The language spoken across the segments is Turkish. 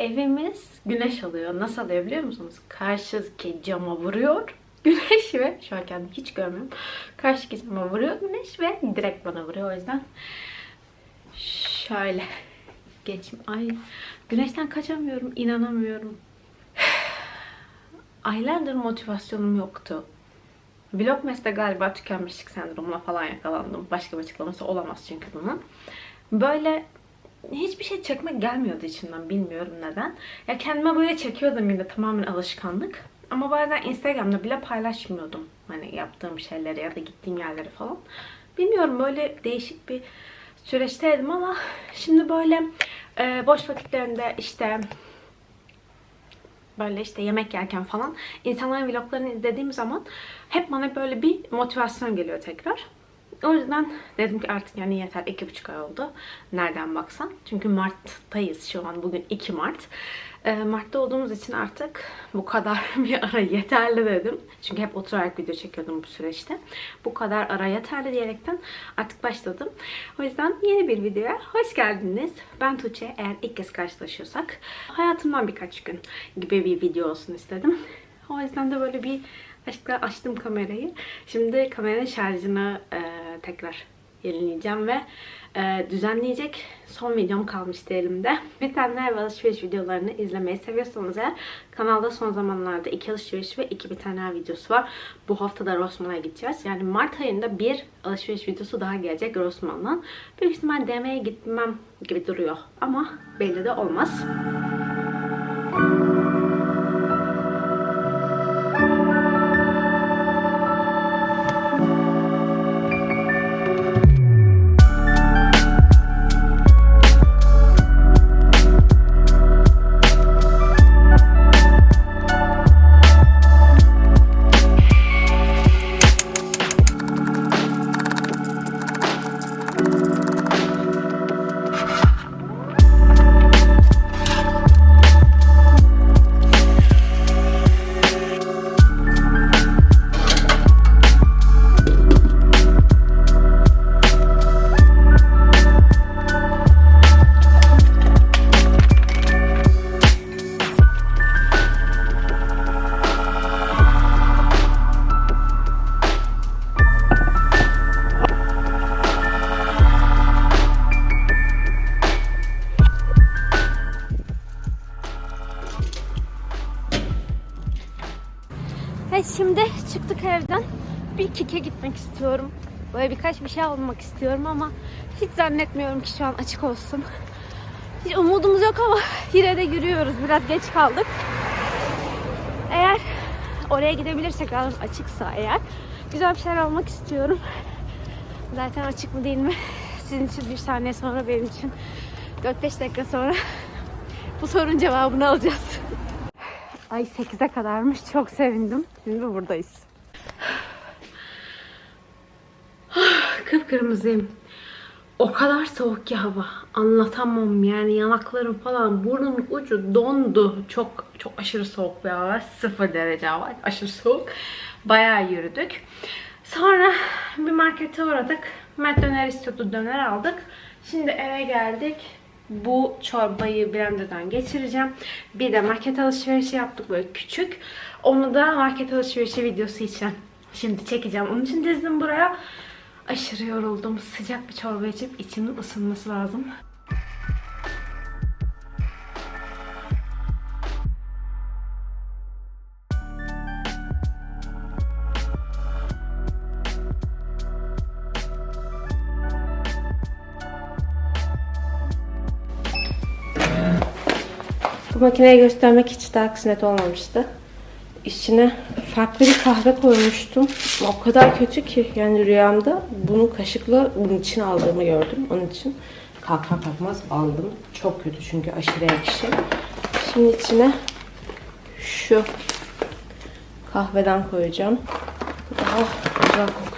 evimiz güneş alıyor. Nasıl alıyor biliyor musunuz? Karşıdaki cama vuruyor güneş ve şu an kendimi hiç görmüyorum. Karşıdaki cama vuruyor güneş ve direkt bana vuruyor. O yüzden şöyle geçim. Ay güneşten kaçamıyorum. inanamıyorum. Aylardır motivasyonum yoktu. Vlogmas'ta galiba tükenmişlik sendromuna falan yakalandım. Başka bir açıklaması olamaz çünkü bunun. Böyle hiçbir şey çekmek gelmiyordu içimden bilmiyorum neden. Ya kendime böyle çekiyordum yine tamamen alışkanlık. Ama bazen Instagram'da bile paylaşmıyordum. Hani yaptığım şeyleri ya da gittiğim yerleri falan. Bilmiyorum böyle değişik bir süreçteydim ama şimdi böyle e, boş vakitlerimde işte böyle işte yemek yerken falan insanların vloglarını izlediğim zaman hep bana böyle bir motivasyon geliyor tekrar. O yüzden dedim ki artık yani yeter. iki buçuk ay oldu. Nereden baksan. Çünkü Mart'tayız şu an. Bugün 2 Mart. Ee, Mart'ta olduğumuz için artık bu kadar bir ara yeterli dedim. Çünkü hep oturarak video çekiyordum bu süreçte. Bu kadar ara yeterli diyerekten artık başladım. O yüzden yeni bir videoya hoş geldiniz. Ben Tuğçe. Eğer ilk kez karşılaşıyorsak hayatımdan birkaç gün gibi bir video olsun istedim. O yüzden de böyle bir aşkla açtım kamerayı. Şimdi kameranın şarjını e, tekrar yenileyeceğim ve e, düzenleyecek son videom kalmıştı elimde. Bir tane ev alışveriş videolarını izlemeyi seviyorsanız eğer kanalda son zamanlarda iki alışveriş ve iki bir tane videosu var. Bu hafta da Rossmann'a gideceğiz. Yani Mart ayında bir alışveriş videosu daha gelecek Rossmann'dan. Büyük ihtimal DM'ye gitmem gibi duruyor ama belli de olmaz. Gitmek istiyorum. Böyle birkaç bir şey almak istiyorum ama hiç zannetmiyorum ki şu an açık olsun. Hiç umudumuz yok ama yine de yürüyoruz. Biraz geç kaldık. Eğer oraya gidebilirsek alan açıksa eğer güzel bir şeyler almak istiyorum. Zaten açık mı değil mi? Sizin için bir saniye sonra benim için 4-5 dakika sonra bu sorunun cevabını alacağız. Ay 8'e kadarmış. Çok sevindim. Şimdi buradayız. Kıpkırmızıyım. O kadar soğuk ki hava. Anlatamam yani yanaklarım falan burnum ucu dondu. Çok çok aşırı soğuk bir hava. Sıfır derece hava. Aşırı soğuk. Bayağı yürüdük. Sonra bir markete uğradık. Mert döner istiyordu. Döner aldık. Şimdi eve geldik bu çorbayı blenderdan geçireceğim. Bir de market alışverişi yaptık böyle küçük. Onu da market alışverişi videosu için şimdi çekeceğim. Onun için dizdim buraya. Aşırı yoruldum. Sıcak bir çorba içip içimin ısınması lazım. Bu makineyi göstermek hiç daha kısmet olmamıştı. İçine farklı bir kahve koymuştum. O kadar kötü ki yani rüyamda bunu kaşıkla bunun için aldığımı gördüm. Onun için kalkar kalkmaz aldım. Çok kötü çünkü aşırı ekşi. Şimdi içine şu kahveden koyacağım. Daha güzel kokuyor.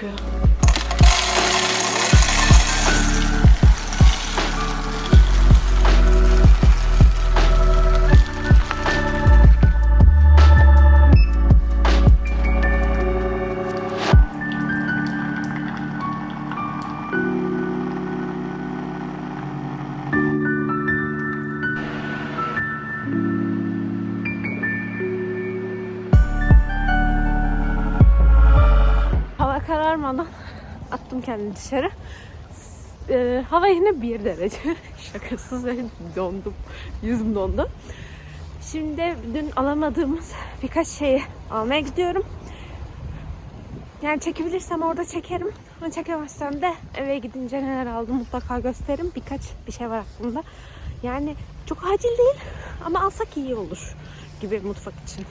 Dışarı. Ee, hava yine bir derece. Şakasız ve dondum. Yüzüm dondu. Şimdi dün alamadığımız birkaç şeyi almaya gidiyorum. Yani çekebilirsem orada çekerim. Ama çekemezsem de eve gidince neler aldım mutlaka gösteririm. Birkaç bir şey var aklımda. Yani çok acil değil ama alsak iyi olur gibi mutfak için.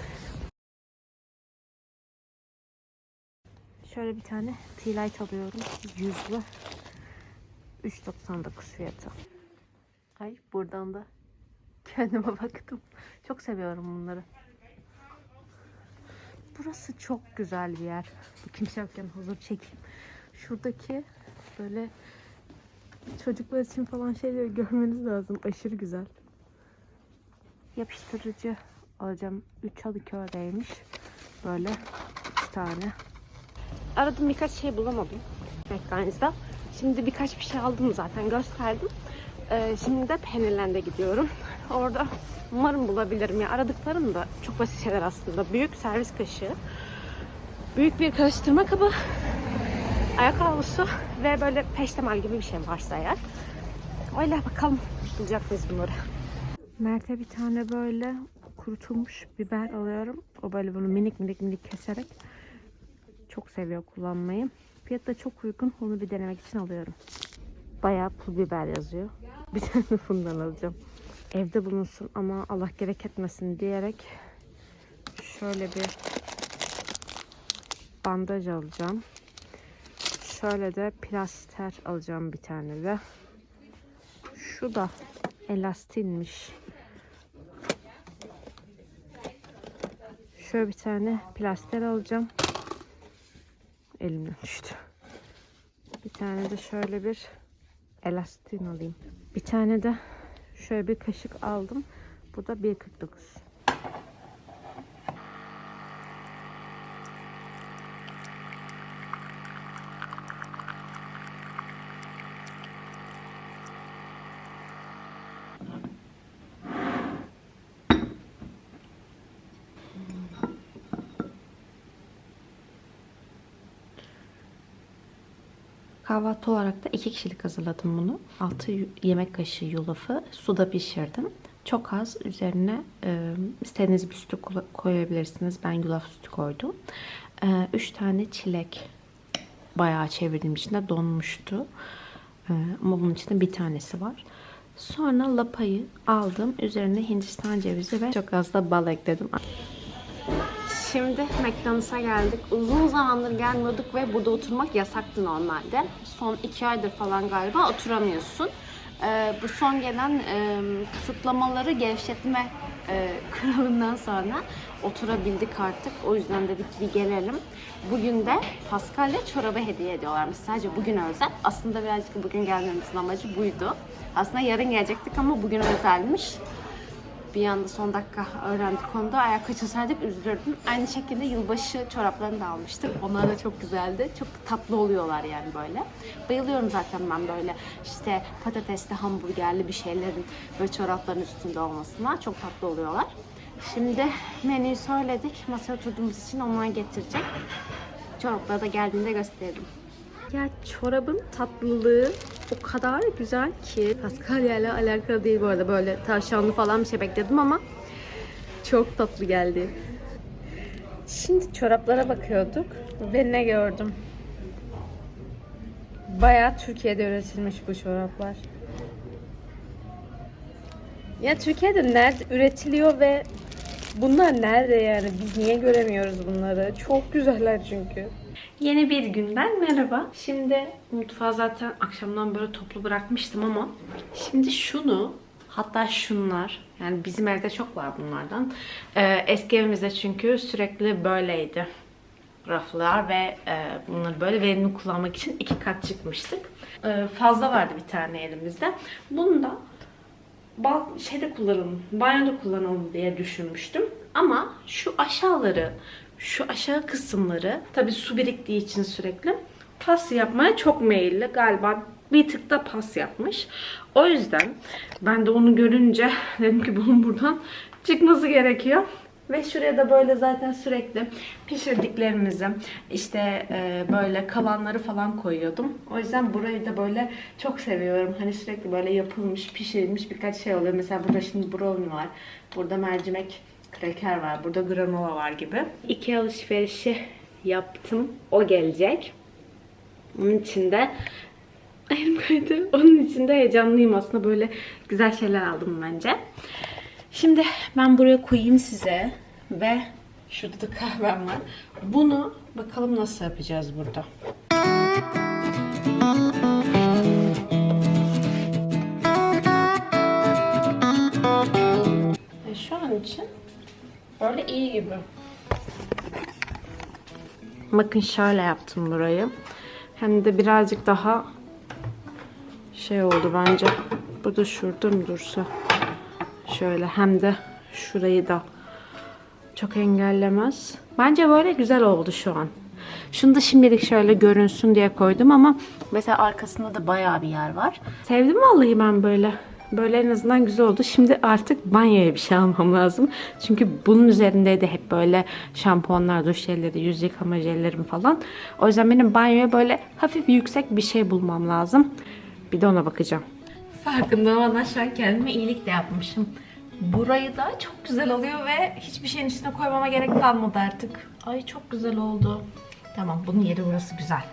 Şöyle bir tane tea light alıyorum. Yüzlü. 3.99 fiyatı. Ay buradan da kendime baktım. Çok seviyorum bunları. Burası çok güzel bir yer. Kimse yokken hazır çekeyim. Şuradaki böyle çocuklar için falan şeyleri görmeniz lazım. Aşırı güzel. Yapıştırıcı alacağım. 3 Alıköy'deymiş. Böyle 3 tane. Aradım birkaç şey bulamadım. McDonald's'da. Şimdi birkaç bir şey aldım zaten gösterdim. Ee, şimdi de Pennyland'e gidiyorum. Orada umarım bulabilirim ya. Aradıklarım da çok basit şeyler aslında. Büyük servis kaşığı. Büyük bir karıştırma kabı. Ayak havlusu ve böyle peştemal gibi bir şey varsa eğer. Öyle bakalım bulacak mıyız bunları. Mert'e bir tane böyle kurutulmuş biber alıyorum. O böyle bunu minik minik minik keserek çok seviyor kullanmayı. Fiyat da çok uygun. Onu bir denemek için alıyorum. Bayağı pul biber yazıyor. Bir tane bundan alacağım. Evde bulunsun ama Allah gerek etmesin diyerek şöyle bir bandaj alacağım. Şöyle de plaster alacağım bir tane de. Şu da elastinmiş. Şöyle bir tane plaster alacağım. Elimden düştü. Bir tane de şöyle bir elastin alayım. Bir tane de şöyle bir kaşık aldım. Bu da 1.49. Kahvaltı olarak da iki kişilik hazırladım bunu. 6 yemek kaşığı yulafı suda pişirdim. Çok az üzerine e, istediğiniz bir sütü koy- koyabilirsiniz. Ben yulaf sütü koydum. 3 tane çilek bayağı çevirdiğim için de donmuştu. E, ama bunun içinde bir tanesi var. Sonra lapayı aldım. Üzerine hindistan cevizi ve çok az da bal ekledim. Şimdi McDonald's'a geldik. Uzun zamandır gelmiyorduk ve burada oturmak yasaktı normalde. Son iki aydır falan galiba oturamıyorsun. Ee, bu son gelen e, kısıtlamaları gevşetme e, kralından sonra oturabildik artık. O yüzden dedik bir gelelim. Bugün de Pascal'le çorabı hediye ediyorlarmış. Sadece bugün özel. Aslında birazcık bugün gelmemizin amacı buydu. Aslında yarın gelecektik ama bugün özelmiş bir anda son dakika öğrendik konuda. Eğer kaçırsaydık üzülürdüm. Aynı şekilde yılbaşı çoraplarını da almıştık. Onlar da çok güzeldi. Çok tatlı oluyorlar yani böyle. Bayılıyorum zaten ben böyle işte patatesli, hamburgerli bir şeylerin böyle çorapların üstünde olmasına. Çok tatlı oluyorlar. Şimdi menüyü söyledik. Masaya oturduğumuz için onlar getirecek. Çorapları da geldiğinde gösteririm. Ya çorabın tatlılığı o kadar güzel ki Paskalya ile alakalı değil bu arada böyle tavşanlı falan bir şey bekledim ama çok tatlı geldi. Şimdi çoraplara bakıyorduk ve ne gördüm? Bayağı Türkiye'de üretilmiş bu çoraplar. Ya Türkiye'de nerede üretiliyor ve bunlar nerede yani? Biz niye göremiyoruz bunları? Çok güzeller çünkü. Yeni bir günden merhaba. Şimdi mutfağı zaten akşamdan böyle toplu bırakmıştım ama şimdi şunu hatta şunlar yani bizim evde çok var bunlardan. Ee, eski evimizde çünkü sürekli böyleydi raflar ve e, bunları böyle verimli kullanmak için iki kat çıkmıştık. Ee, fazla vardı bir tane elimizde. Bunu da bal şeyde kullanalım, banyoda kullanalım diye düşünmüştüm. Ama şu aşağıları, şu aşağı kısımları tabii su biriktiği için sürekli pas yapmaya çok meyilli. Galiba bir tık da pas yapmış. O yüzden ben de onu görünce dedim ki bunun buradan çıkması gerekiyor. Ve şuraya da böyle zaten sürekli pişirdiklerimizi işte e, böyle kalanları falan koyuyordum. O yüzden burayı da böyle çok seviyorum. Hani sürekli böyle yapılmış, pişirilmiş birkaç şey oluyor. Mesela burada şimdi brownie var. Burada mercimek kraker var. Burada granola var gibi. İki alışverişi yaptım. O gelecek. Onun içinde elim kaydı. Onun içinde heyecanlıyım aslında. Böyle güzel şeyler aldım bence. Şimdi ben buraya koyayım size. Ve şurada da kahvem var. Bunu bakalım nasıl yapacağız burada. E, Şu an için böyle iyi gibi. Bakın şöyle yaptım burayı. Hem de birazcık daha şey oldu bence. Bu da şurada mı dursa? Şöyle hem de şurayı da çok engellemez. Bence böyle güzel oldu şu an. Şunu da şimdilik şöyle görünsün diye koydum ama mesela arkasında da bayağı bir yer var. Sevdim vallahi ben böyle. Böyle en azından güzel oldu. Şimdi artık banyoya bir şey almam lazım. Çünkü bunun üzerindeydi hep böyle şampuanlar, duş jelleri, yüz yıkama jellerim falan. O yüzden benim banyoya böyle hafif yüksek bir şey bulmam lazım. Bir de ona bakacağım. Farkında olmadan şu an kendime iyilik de yapmışım. Burayı da çok güzel oluyor ve hiçbir şeyin üstüne koymama gerek kalmadı artık. Ay çok güzel oldu. Tamam bunun yeri burası güzel.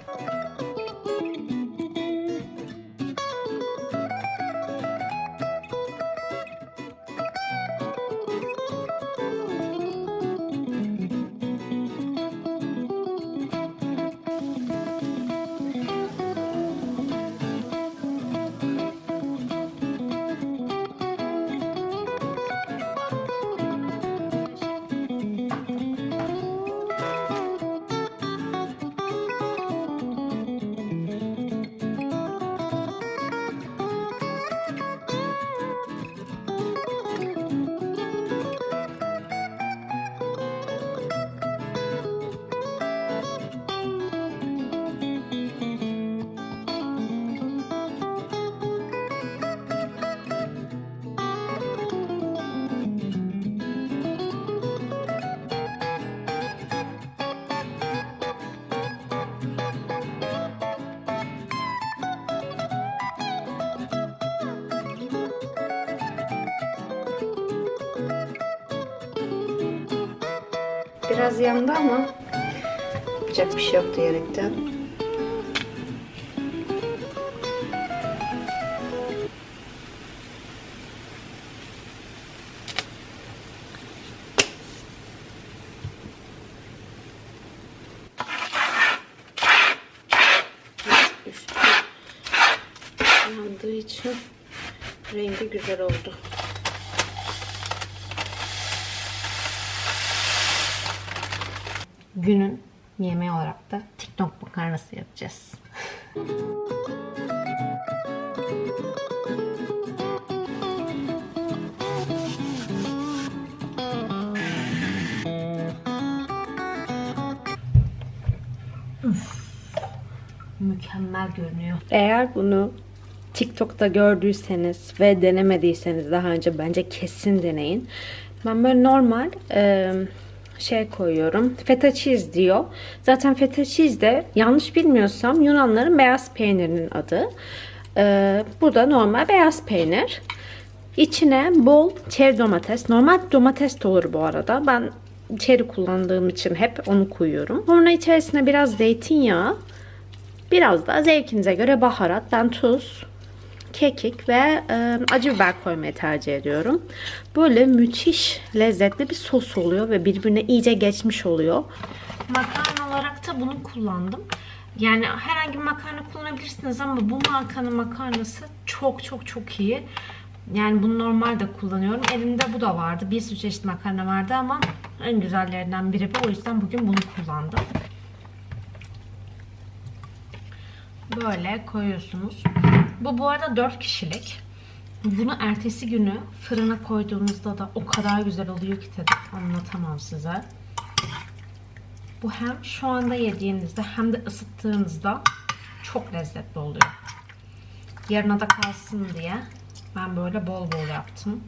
Biraz yandı ama yapacak bir şey yok diyerekten. Yemeği olarak da TikTok makarnası yapacağız. Mükemmel görünüyor. Eğer bunu TikTok'ta gördüyseniz ve denemediyseniz daha önce bence kesin deneyin. Ben böyle normal e, şey koyuyorum. Feta cheese diyor. Zaten feta cheese de yanlış bilmiyorsam Yunanların beyaz peynirinin adı. E, bu da normal beyaz peynir. İçine bol çeri domates. Normal domates de olur bu arada. Ben çeri kullandığım için hep onu koyuyorum. Sonra içerisine biraz zeytinyağı, biraz da zevkinize göre baharat. Ben tuz, kekik ve e, acı biber koymayı tercih ediyorum. Böyle müthiş lezzetli bir sos oluyor ve birbirine iyice geçmiş oluyor. Makarna olarak da bunu kullandım. Yani herhangi bir makarna kullanabilirsiniz ama bu markanın makarnası çok çok çok iyi. Yani bunu normalde kullanıyorum. Elimde bu da vardı. Bir sürü çeşit makarna vardı ama en güzellerinden biri bu. O yüzden bugün bunu kullandım. Böyle koyuyorsunuz. Bu bu arada 4 kişilik. Bunu ertesi günü fırına koyduğunuzda da o kadar güzel oluyor ki tadı anlatamam size. Bu hem şu anda yediğinizde hem de ısıttığınızda çok lezzetli oluyor. Yarına da kalsın diye ben böyle bol bol yaptım.